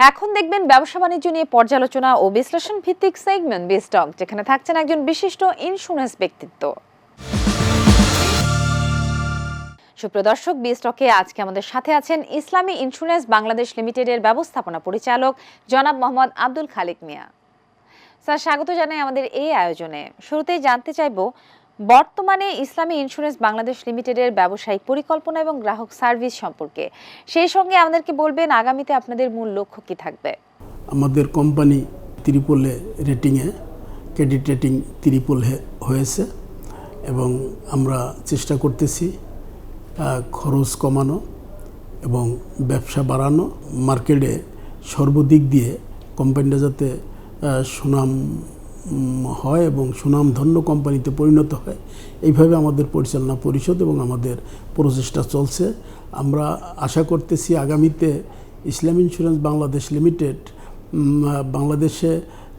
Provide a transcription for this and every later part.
এখন দেখবেন ব্যবসা বাণিজ্য নিয়ে পর্যালোচনা ও বিশ্লেষণ ভিত্তিক সেগমেন্ট বিস্টক যেখানে থাকছেন একজন বিশিষ্ট ইন্স্যুরেন্স ব্যক্তিত্ব। সুপ্রিয় দর্শক বিস্টকে আজকে আমাদের সাথে আছেন ইসলামী ইন্স্যুরেন্স বাংলাদেশ লিমিটেডের ব্যবস্থাপনা পরিচালক জনাব মোহাম্মদ আব্দুল খালিক মিয়া। স্যার, স্বাগত জানাই আমাদের এই আয়োজনে। শুরুতেই জানতে চাইব বর্তমানে ইসলামী ইন্স্যুরেন্স বাংলাদেশ লিমিটেডের ব্যবসায়িক পরিকল্পনা এবং গ্রাহক সার্ভিস সম্পর্কে। সেই সঙ্গে আমাদেরকে বলবেন, আগামীতে আপনাদের মূল লক্ষ্য কি থাকবে? আমাদের কোম্পানি ত্রিপলে রেটিংয়ে ক্রেডিট রেটিং ত্রিপল হয়েছে এবং আমরা চেষ্টা করতেছি খরচ কমানো এবং ব্যবসা বাড়ানো। মার্কেটে সর্বদিক দিয়ে কোম্পানিটা যাতে সুনাম হয় এবং সুনামধন্য কোম্পানিতে পরিণত হয়। এইভাবে আমাদের পরিচালনা পরিষদ এবং আমাদের প্রচেষ্টা চলছে। আমরা আশা করতেছি আগামীতে ইসলাম ইন্স্যুরেন্স বাংলাদেশ লিমিটেড বাংলাদেশে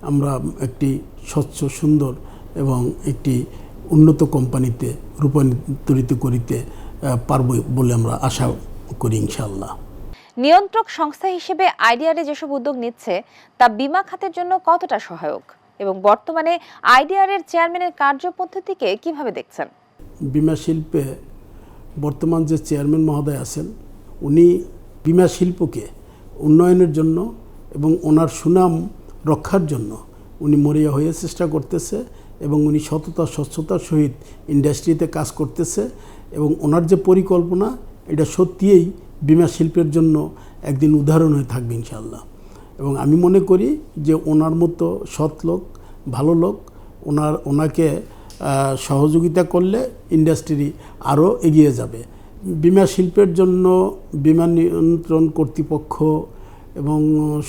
আমরা একটি স্বচ্ছ, সুন্দর এবং একটি উন্নত কোম্পানিতে রূপান্তরিত করিতে পারব বলে আমরা আশা করি ইনশাল্লাহ নিয়ন্ত্রক সংস্থা হিসেবে আইডিআরএ যেসব উদ্যোগ নিচ্ছে, তা বিমা খাতের জন্য কতটা সহায়ক? এবং বর্তমানে আইডিআর এর চেয়ারম্যানের কার্যপদ্ধতিকে কীভাবে দেখছেন? বিমা শিল্পে বর্তমান যে চেয়ারম্যান মহোদয় আছেন, উনি বিমা শিল্পকে উন্নয়নের জন্য এবং ওনার সুনাম রক্ষার জন্য উনি মরিয়া হয়ে চেষ্টা করতেছে এবং উনি সততা, স্বচ্ছতার সহিত ইন্ডাস্ট্রিতে কাজ করতেছে এবং ওনার যে পরিকল্পনা, এটা সত্যিই বিমা শিল্পের জন্য একদিন উদাহরণ হয়ে থাকবে ইনশাল্লাহ এবং আমি মনে করি যে ওনার মতো সৎ লোক, ভালো লোক, ওনার, ওনাকে সহযোগিতা করলে ইন্ডাস্ট্রি আরও এগিয়ে যাবে। বিমা শিল্পের জন্য বিমা নিয়ন্ত্রণ কর্তৃপক্ষ এবং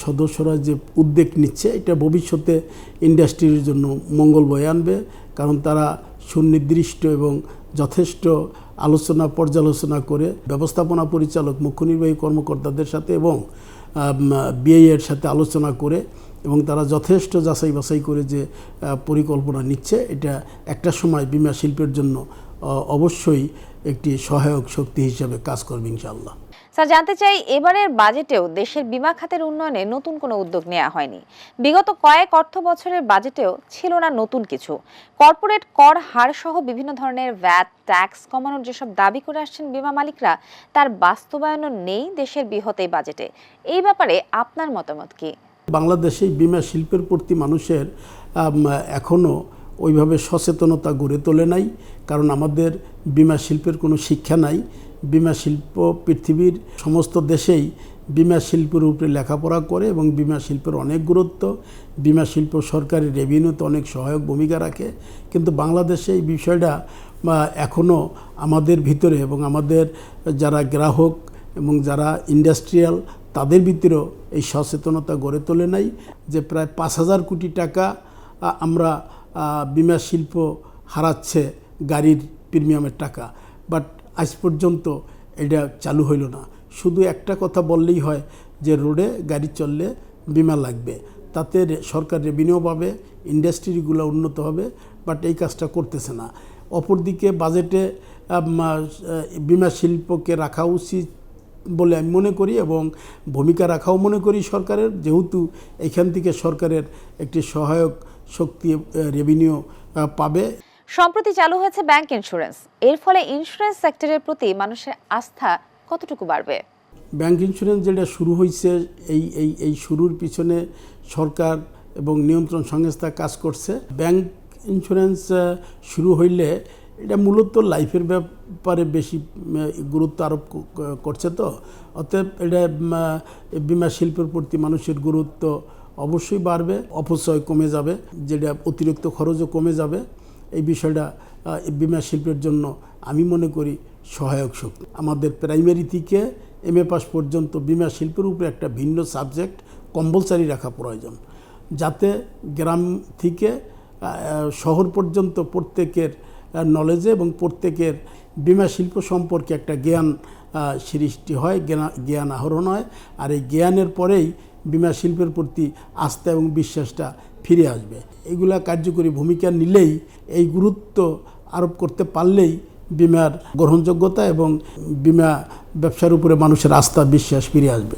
সদস্যরা যে উদ্যোগ নিচ্ছে, এটা ভবিষ্যতে ইন্ডাস্ট্রির জন্য মঙ্গল বয়ে আনবে। কারণ তারা সুনির্দিষ্ট এবং যথেষ্ট আলোচনা পর্যালোচনা করে ব্যবস্থাপনা পরিচালক, মুখ্য নির্বাহী কর্মকর্তাদের সাথে এবং বিআই এর সাথে আলোচনা করে এবং তারা যথেষ্ট যাচাই বাছাই করে যে পরিকল্পনা নিচ্ছে। এটা একটা সময় বিমা শিল্পের জন্য অবশ্যই একটি সহায়ক শক্তি হিসাবে কাজ করবে ইনশাআল্লাহ। স্যার, জানতে চাই, এবারের বাজেটেও দেশের বিমা খাতের উন্নয়নে নতুন কোনো উদ্যোগ নেওয়া হয়নি। বিগত কয়েক অর্থ বছরের বাজেটেও ছিল না নতুন কিছু। কর্পোরেট কর হার সহ বিভিন্ন ধরনের ভ্যাট, ট্যাক্স কমানোর যেসব দাবি করে আসছেন বিমা মালিকরা, তার বাস্তবায়নও নেই দেশের বৃহৎ এই বাজেটে। এই ব্যাপারে আপনার মতামত কি? বাংলাদেশে বিমা শিল্পের প্রতি মানুষের এখনও ওইভাবে সচেতনতা গড়ে তোলে নাই, কারণ আমাদের বিমা শিল্পের কোনো শিক্ষা নাই। বিমা শিল্প পৃথিবীর সমস্ত দেশেই বিমা শিল্পের উপরে লেখাপড়া করে এবং বিমা শিল্পের অনেক গুরুত্ব। বিমা শিল্প সরকারি রেভিনিউতে অনেক সহায়ক ভূমিকা রাখে। কিন্তু বাংলাদেশে এই বিষয়টা এখনও আমাদের ভিতরে এবং আমাদের যারা গ্রাহক এবং যারা ইন্ডাস্ট্রিয়াল, তাদের ভিতরেও এই সচেতনতা গড়ে তোলে নাই যে প্রায় পাঁচ হাজার কোটি টাকা আমরা বিমা শিল্প হারাচ্ছে গাড়ির প্রিমিয়ামের টাকা। বাট আজ পর্যন্ত এটা চালু হইল না। শুধু একটা কথা বললেই হয় যে রোডে গাড়ি চললে বিমা লাগবে। তাতে সরকার রেভিনিউ পাবে ইন্ডাস্ট্রিগুলো উন্নত হবে বাট এই কাজটা করতেছে না। অপরদিকে বাজেটে বিমা শিল্পকে রাখা উচিত বলে আমি মনে করি এবং ভূমিকা রাখাও মনে করি সরকারের। যেহেতু এখান থেকে সরকারের একটি সহায়ক শক্তি রেভিনিউ পাবে। সম্প্রতি চালু হয়েছে ব্যাংক ইন্স্যুরেন্স এর ফলে ইন্স্যুরেন্স সেক্টরের প্রতি মানুষের আস্থা কতটুকু বাড়বে? ব্যাংক ইন্স্যুরেন্স যেটা শুরু হয়েছে এই এই এই শুরুর পিছনে সরকার এবং নিয়ন্ত্রণ সংস্থা কাজ করছে। ব্যাংক ইন্স্যুরেন্স শুরু হইলে এটা মূলত লাইফের ব্যাপারে বেশি গুরুত্ব আরোপ করছে তো। অতএব এটা বিমা শিল্পের প্রতি মানুষের গুরুত্ব অবশ্যই বাড়বে, অপচয় কমে যাবে, যেটা অতিরিক্ত খরচও কমে যাবে। এই বিষয়টা বিমা শিল্পের জন্য আমি মনে করি সহায়ক শক্তি। আমাদের প্রাইমারি থেকে এম এ পাস পর্যন্ত বিমা শিল্পের উপরে একটা ভিন্ন সাবজেক্ট কম্পালসারি রাখা প্রয়োজন। যাতে গ্রাম থেকে শহর পর্যন্ত প্রত্যেকের নলেজে এবং প্রত্যেকের বিমা শিল্প সম্পর্কে একটা জ্ঞান সৃষ্টি হয় জ্ঞান আহরণ হয়, আর এই জ্ঞানের পরেই বিমা শিল্পের প্রতি আস্থা এবং বিশ্বাসটা ফিরে আসবে। এগুলা কার্যকরী ভূমিকা নিলেই এই গুরুত্ব আরোপ করতে পারলেই বিমার গ্রহণযোগ্যতা এবং বিমা ব্যবসার উপরে মানুষের আস্থা বিশ্বাস ফিরে আসবে।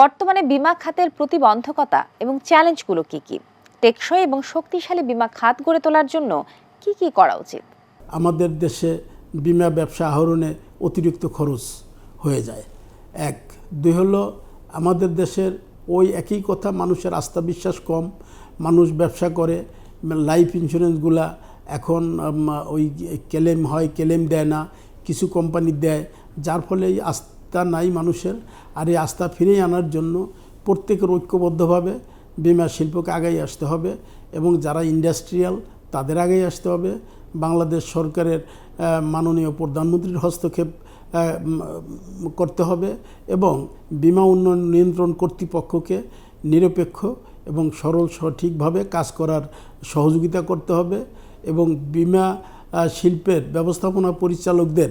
বর্তমানে বিমা খাতের প্রতিবন্ধকতা এবং চ্যালেঞ্জগুলো কি কি? টেকসই এবং শক্তিশালী বিমা খাত গড়ে তোলার জন্য কি কি করা উচিত? আমাদের দেশে বিমা ব্যবসা আহরণে অতিরিক্ত খরচ হয়ে যায়। এক দুই হলো আমাদের দেশের ওই একই কথা, মানুষের আস্থা বিশ্বাস কম, মানুষ ব্যবসা করে লাইফ ইন্স্যুরেন্সগুলা এখন ওই ক্লেম হয় ক্লেম দেয় না, কিছু কোম্পানি দেয়, যার ফলে এই আস্থা নাই মানুষের, আর এই আস্থা ফিরিয়ে আনার জন্য প্রত্যেকের ঐক্যবদ্ধভাবে বিমা শিল্পকে আগেই আসতে হবে এবং যারা ইন্ডাস্ট্রিয়াল তাদের আগেই আসতে হবে। বাংলাদেশ সরকারের মাননীয় প্রধানমন্ত্রীর হস্তক্ষেপ করতে হবে এবং বিমা উন্নয়ন নিয়ন্ত্রণ কর্তৃপক্ষকে নিরপেক্ষ এবং সরল সঠিকভাবে কাজ করার সহযোগিতা করতে হবে এবং বিমা শিল্পের ব্যবস্থাপনা পরিচালকদের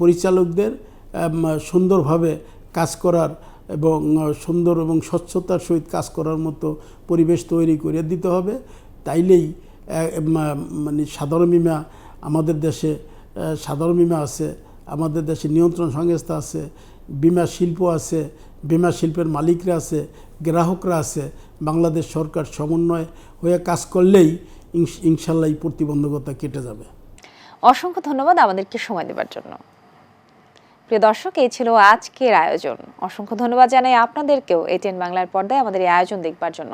পরিচালকদের সুন্দরভাবে কাজ করার এবং সুন্দর এবং স্বচ্ছতার সহিত কাজ করার মতো পরিবেশ তৈরি করে দিতে হবে। তাইলেই মানে সাধারণ বিমা আমাদের দেশে সাধারণ বিমা আছে। আমাদের দেশে নিয়ন্ত্রণ সংস্থা আছে, বিমা শিল্প আছে, বিমা শিল্পের মালিকরা আছে, গ্রাহকরা আছে, বাংলাদেশ সরকার সমন্বয় হয়ে কাজ করলেই ইনশাল্লাহ এই প্রতিবন্ধকতা কেটে যাবে। অসংখ্য ধন্যবাদ আমাদেরকে সময় দেওয়ার জন্য। প্রিয় দর্শক, এই ছিল আজকের আয়োজন। অসংখ্য ধন্যবাদ জানাই আপনাদেরকেও এটিএন বাংলার পর্দায় আমাদের এই আয়োজন দেখবার জন্য।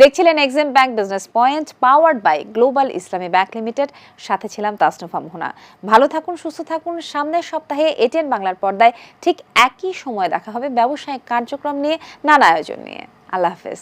দেখছিলেন exam bank business point powered by global Islami bank limited সাথে ছিলাম তাসনুফা মোহনা ভালো থাকুন, সুস্থ থাকুন। সামনের সপ্তাহে এটিএন বাংলার পর্দায় ঠিক একই সময় দেখা হবে ব্যবসায়িক কার্যক্রম নিয়ে, নানা আয়োজন নিয়ে। আল্লাহ হাফেজ।